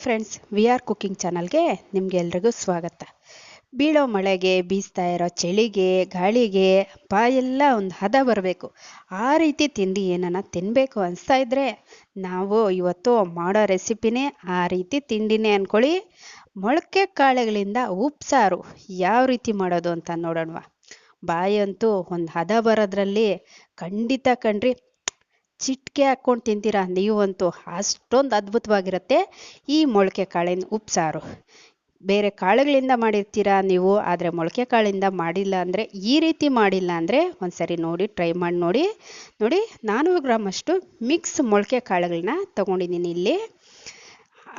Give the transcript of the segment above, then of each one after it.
Friends V R cooking ಚಾನಲ್ಗೆ ನಿಮ್ಗೆ ಎಲ್ರಿಗೂ ಸ್ವಾಗತ. ಬೀಳೋ ಮಳೆಗೆ, ಬೀಸ್ತಾ ಇರೋ ಚಳಿಗೆ, ಗಾಳಿಗೆ ಬಾಯೆಲ್ಲ ಒಂದು ಹದ ಬರಬೇಕು. ಆ ರೀತಿ ತಿಂಡಿ ಏನನ್ನ ತಿನ್ನಬೇಕು ಅನಿಸ್ತಾ ಇದ್ರೆ ನಾವು ಇವತ್ತು ಮಾಡೋ ರೆಸಿಪಿನೇ ಆ ರೀತಿ ತಿಂಡಿನೇ ಅಂದ್ಕೊಳ್ಳಿ ಮೊಳಕೆ ಕಾಳುಗಳಿಂದ ಉಪ್ಸಾರು ಯಾವ ರೀತಿ ಮಾಡೋದು ಅಂತ ನೋಡೋಣವಾ. ಬಾಯಂತೂ ಒಂದು ಹದ ಬರೋದ್ರಲ್ಲಿ ಖಂಡಿತ ಕಣ್ರಿ ಚಿಟಿಕೆ ಹಾಕ್ಕೊಂಡು ತಿಂತೀರಾ? ನೀವಂತೂ ಅಷ್ಟೊಂದು ಅದ್ಭುತವಾಗಿರುತ್ತೆ. ಈ ಮೊಳಕೆ ಕಾಳಿನ ಉಪ್ಸಾರು. ಬೇರೆ ಕಾಳುಗಳಿಂದ ಮಾಡಿರ್ತೀರಾ ನೀವು? ಆದರೆ ಮೊಳಕೆ ಕಾಳಿಂದ ಮಾಡಿಲ್ಲ ಅಂದರೆ, ಈ ರೀತಿ ಮಾಡಿಲ್ಲ ಅಂದರೆ ಒಂದ್ಸರಿ ನೋಡಿ, ಟ್ರೈ ಮಾಡಿ ನೋಡಿ. ನೋಡಿ ನಾನ್ನೂರು ಗ್ರಾಮಷ್ಟು ಮಿಕ್ಸ್ ಮೊಳಕೆ ಕಾಳುಗಳನ್ನ ತೊಗೊಂಡಿದ್ದೀನಿ ಇಲ್ಲಿ.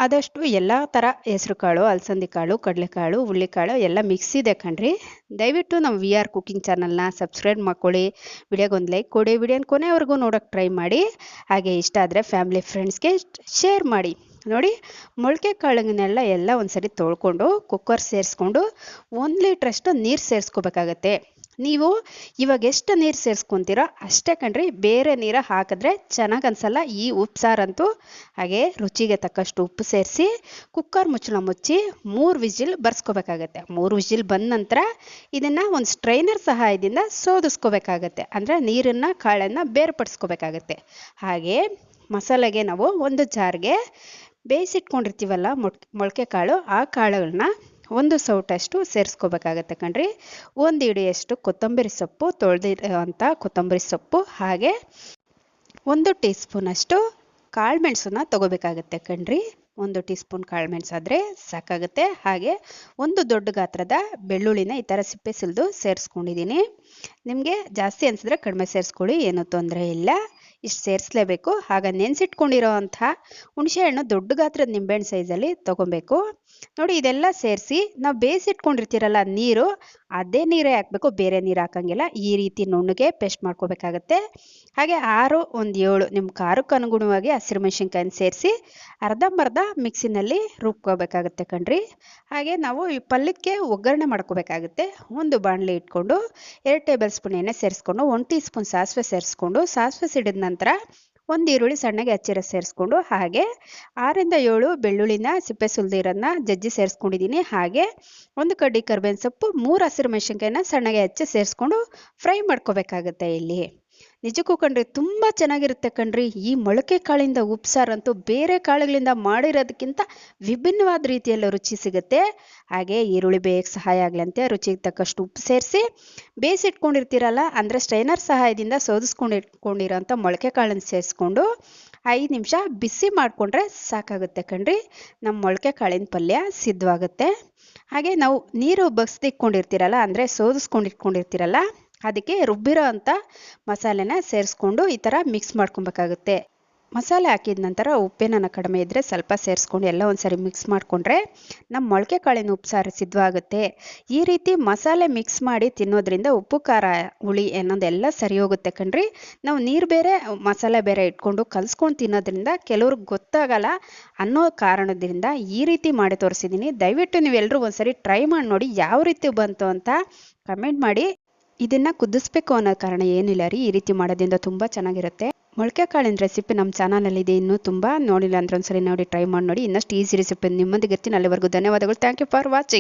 ಆದಷ್ಟು ಎಲ್ಲ ಥರ ಹೆಸ್ರು ಕಾಳು, ಅಲಸಂದಿ ಕಾಳು ಕಡಲೆಕಾಳು ಹುಳ್ಳಿಕಾಳು ಎಲ್ಲ ಮಿಕ್ಸ್ ಇದೆ ಕಣ್ರಿ. ದಯವಿಟ್ಟು ನಮ್ಮ ವಿ ಆರ್ ಕುಕ್ಕಿಂಗ್ ಚಾನಲ್ನ ಸಬ್ಸ್ಕ್ರೈಬ್ ಮಾಡ್ಕೊಳ್ಳಿ. ವಿಡಿಯೋಗೊಂದು ಲೈಕ್ ಕೊಡಿ. ವಿಡಿಯೋನ ಕೊನೆವರೆಗೂ ನೋಡೋಕೆ ಟ್ರೈ ಮಾಡಿ. ಹಾಗೆ ಇಷ್ಟ ಆದರೆ ಫ್ಯಾಮಿಲಿ ಫ್ರೆಂಡ್ಸ್ಗೆ ಶೇರ್ ಮಾಡಿ. ನೋಡಿ, ಮೊಳಕೆ ಕಾಳುಗಳನ್ನೆಲ್ಲ ಎಲ್ಲ ಒಂದ್ಸರಿ ತೊಳ್ಕೊಂಡು ಕುಕ್ಕರ್ ಸೇರಿಸ್ಕೊಂಡು, ಒಂದು ಲೀಟ್ರಷ್ಟು ನೀರು ಸೇರಿಸ್ಕೋಬೇಕಾಗತ್ತೆ. ನೀವು ಇವಾಗ ಎಷ್ಟು ನೀರು ಸೇರಿಸ್ಕೊತೀರೋ ಅಷ್ಟೇ ಕಣ್ರಿ ಬೇರೆ ನೀರು ಹಾಕಿದ್ರೆ ಚೆನ್ನಾಗಿ ಅನ್ಸಲ್ಲ ಈ ಉಪ್ಸಾರಂತೂ ಹಾಗೆ ರುಚಿಗೆ ತಕ್ಕಷ್ಟು ಉಪ್ಪು ಸೇರಿಸಿ ಕುಕ್ಕರ್ ಮುಚ್ಚಳ ಮುಚ್ಚಿ ಮೂರು ವಿಜಿಲ್ ಬರ್ಸ್ಕೋಬೇಕಾಗತ್ತೆ. ಮೂರು ವಿಜಿಲ್ ಬಂದ ನಂತರ ಇದನ್ನು ಒಂದು ಸ್ಟ್ರೈನರ್ ಸಹಾಯದಿಂದ ಸೋದಿಸ್ಕೋಬೇಕಾಗತ್ತೆ. ಅಂದರೆ ನೀರನ್ನು ಕಾಳನ್ನು ಬೇರ್ಪಡಿಸ್ಕೋಬೇಕಾಗತ್ತೆ. ಹಾಗೆ ಮಸಾಲೆಗೆ ನಾವು ಒಂದು ಜಾರ್ಗೆ ಬೇಯಿಸಿಟ್ಕೊಂಡಿರ್ತೀವಲ್ಲ ಮೊಳಕೆ ಕಾಳು ಆ ಕಾಳುಗಳನ್ನ ಒಂದು ಸೌಟಷ್ಟು ಸೇರಿಸ್ಕೋಬೇಕಾಗತ್ತೆ ಕಣ್ರಿ. ಒಂದು ಇಡಿಯಷ್ಟು ಕೊತ್ತಂಬರಿ ಸೊಪ್ಪು ತೊಳೆದಿರುವಂಥ ಕೊತ್ತಂಬರಿ ಸೊಪ್ಪು, ಹಾಗೆ ಒಂದು ಟೀ ಸ್ಪೂನಷ್ಟು ಕಾಳುಮೆಣಸನ್ನ ತೊಗೋಬೇಕಾಗತ್ತೆ ಕಣ್ರಿ. ಒಂದು ಟೀ ಸ್ಪೂನ್ ಕಾಳುಮೆಣಸು ಆದರೆ ಸಾಕಾಗುತ್ತೆ. ಹಾಗೆ ಒಂದು ದೊಡ್ಡ ಗಾತ್ರದ ಬೆಳ್ಳುಳ್ಳಿನ ಈ ಥರ ಸಿಪ್ಪೆ ಸುಲಿದು ಸೇರಿಸ್ಕೊಂಡಿದ್ದೀನಿ ನಿಮಗೆ ಜಾಸ್ತಿ ಅನಿಸಿದ್ರೆ ಕಡಿಮೆ ಸೇರಿಸ್ಕೊಳ್ಳಿ, ಏನೂ ತೊಂದರೆ ಇಲ್ಲ. ಇಷ್ಟು ಸೇರಿಸ್ಲೇಬೇಕು. ಆಗ ನೆನೆಸಿಟ್ಕೊಂಡಿರೋ ಅಂಥ ಹುಣಸೆಹಣ್ಣು ದೊಡ್ಡ ಗಾತ್ರದ ನಿಂಬೆಹಣ್ಣು ಸೈಜಲ್ಲಿ ತೊಗೊಬೇಕು. ನೋಡಿ ಇದೆಲ್ಲ ಸೇರಿಸಿ ನಾವು ಬೇಯಿಸಿಟ್ಕೊಂಡಿರ್ತೀರಲ್ಲ ನೀರು, ಅದೇ ನೀರೇ ಹಾಕಬೇಕು, ಬೇರೆ ನೀರು ಹಾಕಂಗಿಲ್ಲ. ಈ ರೀತಿ ನುಣ್ಣಗೆ ಪೇಸ್ಟ್ ಮಾಡ್ಕೋಬೇಕಾಗತ್ತೆ. ಹಾಗೆ ಆರು, ಒಂದು ಏಳು ನಿಮ್ಮ ಖಾರಕ್ಕೆ ಅನುಗುಣವಾಗಿ ಹಸಿರು ಮೆಣಸಿನ್ಕಾಯಿನ ಸೇರಿಸಿ ಅರ್ಧಂಬರ್ಧ ಮಿಕ್ಸಿನಲ್ಲಿ ರುಬ್ಕೋಬೇಕಾಗತ್ತೆ ಕಣ್ರಿ. ಹಾಗೆ ನಾವು ಈ ಪಲ್ಯಕ್ಕೆ ಒಗ್ಗರಣೆ ಮಾಡ್ಕೋಬೇಕಾಗುತ್ತೆ. ಒಂದು ಬಾಣಲೆ ಇಟ್ಕೊಂಡು ಎರಡು ಟೇಬಲ್ ಸ್ಪೂನ್ ಎಣ್ಣೆ ಸೇರಿಸ್ಕೊಂಡು, ಒಂದು ಟೀ ಸ್ಪೂನ್ ಸಾಸಿವೆ ಸೇರಿಸ್ಕೊಂಡು, ಸಾಸಿವೆ ಸಿಡಿದ ನಂತರ ಒಂದು ಈರುಳ್ಳಿ ಸಣ್ಣಗೆ ಹಚ್ಚಿರ ಸೇರಿಸ್ಕೊಂಡು ಹಾಗೆ ಆರಿಂದ ಏಳು ಬೆಳ್ಳುಳ್ಳಿನ ಸಿಪ್ಪೆ ಸುಲಿದಿರೋದನ್ನ ಜಜ್ಜಿ ಸೇರಿಸ್ಕೊಂಡಿದ್ದೀನಿ ಹಾಗೆ ಒಂದು ಕಡ್ಡಿ ಕರ್ಬೇವಿನ ಸೊಪ್ಪು, ಮೂರು ಹಸಿರು ಮೆಣಸಿನ್ಕಾಯಿನ ಸಣ್ಣಗೆ ಹಚ್ಚಿ ಸೇರಿಸ್ಕೊಂಡು ಫ್ರೈ ಮಾಡ್ಕೋಬೇಕಾಗುತ್ತೆ ಇಲ್ಲಿ. ನಿಜಕ್ಕೂ ಕಣ್ರಿ ತುಂಬ ಚೆನ್ನಾಗಿರುತ್ತೆ ಕಣ್ರಿ. ಈ ಮೊಳಕೆ ಕಾಳಿಂದ ಉಪ್ಸಾರಂತೂ ಬೇರೆ ಕಾಳುಗಳಿಂದ ಮಾಡಿರೋದಕ್ಕಿಂತ ವಿಭಿನ್ನವಾದ ರೀತಿಯಲ್ಲಿ ರುಚಿ ಸಿಗುತ್ತೆ. ಹಾಗೆ ಈರುಳ್ಳಿ ಬೇಯಕ್ಕೆ ಸಹಾಯ ಆಗಲಂತೆ ರುಚಿಗೆ ತಕ್ಕಷ್ಟು ಉಪ್ಪು ಸೇರಿಸಿ ಬೇಯಿಸಿಟ್ಕೊಂಡಿರ್ತೀರಲ್ಲ, ಅಂದರೆ ಸ್ಟ್ರೈನರ್ ಸಹಾಯದಿಂದ ಸೋದಿಸ್ಕೊಂಡು ಇಟ್ಕೊಂಡಿರೋಂಥ ಮೊಳಕೆ ಕಾಳನ್ನು ಸೇರಿಸ್ಕೊಂಡು ಐದು ನಿಮಿಷ ಬಿಸಿ ಮಾಡಿಕೊಂಡ್ರೆ ಸಾಕಾಗುತ್ತೆ ಕಣ್ರಿ. ನಮ್ಮ ಮೊಳಕೆ ಕಾಳಿನ ಪಲ್ಯ ಸಿದ್ಧವಾಗುತ್ತೆ. ಹಾಗೆ ನಾವು ನೀರು ಬಗ್ಸ್ದಿಟ್ಕೊಂಡಿರ್ತೀರಲ್ಲ, ಅಂದರೆ ಸೋದಿಸ್ಕೊಂಡಿಟ್ಕೊಂಡಿರ್ತೀರಲ್ಲ ಅದಕ್ಕೆ ರುಬ್ಬಿರೋ ಅಂಥ ಮಸಾಲೆನ ಸೇರಿಸ್ಕೊಂಡು ಈ ಥರ ಮಿಕ್ಸ್ ಮಾಡ್ಕೊಬೇಕಾಗುತ್ತೆ. ಮಸಾಲೆ ಹಾಕಿದ ನಂತರ ಉಪ್ಪೇನ ಕಡಿಮೆ ಇದ್ದರೆ ಸ್ವಲ್ಪ ಸೇರಿಸ್ಕೊಂಡು ಎಲ್ಲ ಒಂದ್ಸರಿ ಮಿಕ್ಸ್ ಮಾಡಿಕೊಂಡ್ರೆ ನಮ್ಮ ಮೊಳಕೆ ಕಾಳಿನ ಉಪ್ಸಾರು ಸಿದ್ಧವಾಗುತ್ತೆ. ಈ ರೀತಿ ಮಸಾಲೆ ಮಿಕ್ಸ್ ಮಾಡಿ ತಿನ್ನೋದ್ರಿಂದ ಉಪ್ಪು, ಖಾರ, ಹುಳಿ ಅನ್ನೋದೆಲ್ಲ ಸರಿ ಹೋಗುತ್ತೆ ಕಣ್ರಿ. ನಾವು ನೀರು ಬೇರೆ, ಮಸಾಲೆ ಬೇರೆ ಇಟ್ಕೊಂಡು ಕಲಿಸ್ಕೊಂಡು ತಿನ್ನೋದ್ರಿಂದ ಕೆಲವ್ರಿಗೆ ಗೊತ್ತಾಗಲ್ಲ ಅನ್ನೋ ಕಾರಣದಿಂದ ಈ ರೀತಿ ಮಾಡಿ ತೋರಿಸಿದ್ದೀನಿ. ದಯವಿಟ್ಟು ನೀವೆಲ್ಲರೂ ಒಂದ್ಸರಿ ಟ್ರೈ ಮಾಡಿ ನೋಡಿ ಯಾವ ರೀತಿ ಬಂತು ಅಂತ ಕಮೆಂಟ್ ಮಾಡಿ. ಇದನ್ನ ಕುದಿಸ್ಬೇಕು ಅನ್ನೋ ಕಾರಣ ಏನಿಲ್ಲ ರೀ, ಈ ರೀತಿ ಮಾಡೋದ್ರಿಂದ ತುಂಬ ಚೆನ್ನಾಗಿರುತ್ತೆ. ಮೊಳಕೆ ಕಾಳಿನ ರೆಸಿಪಿ ನಮ್ಮ ಚಾನಲಲ್ಲಿದೆ, ಇನ್ನೂ ತುಂಬ ನೋಡಿಲ್ಲ ಅಂದ್ರೆ ಒಂದ್ಸರಿ ನೋಡಿ ಟ್ರೈ ಮಾಡಿ ನೋಡಿ. ಇನ್ನಷ್ಟು ಈಸಿ ರೆಸಿಪಿ ನಿಮ್ಮೊಂದಿಗೆ ಇರ್ತೀನಿ. ಅಲ್ಲಿವರೆಗೂ ಧನ್ಯವಾದಗಳು. Thank you for watching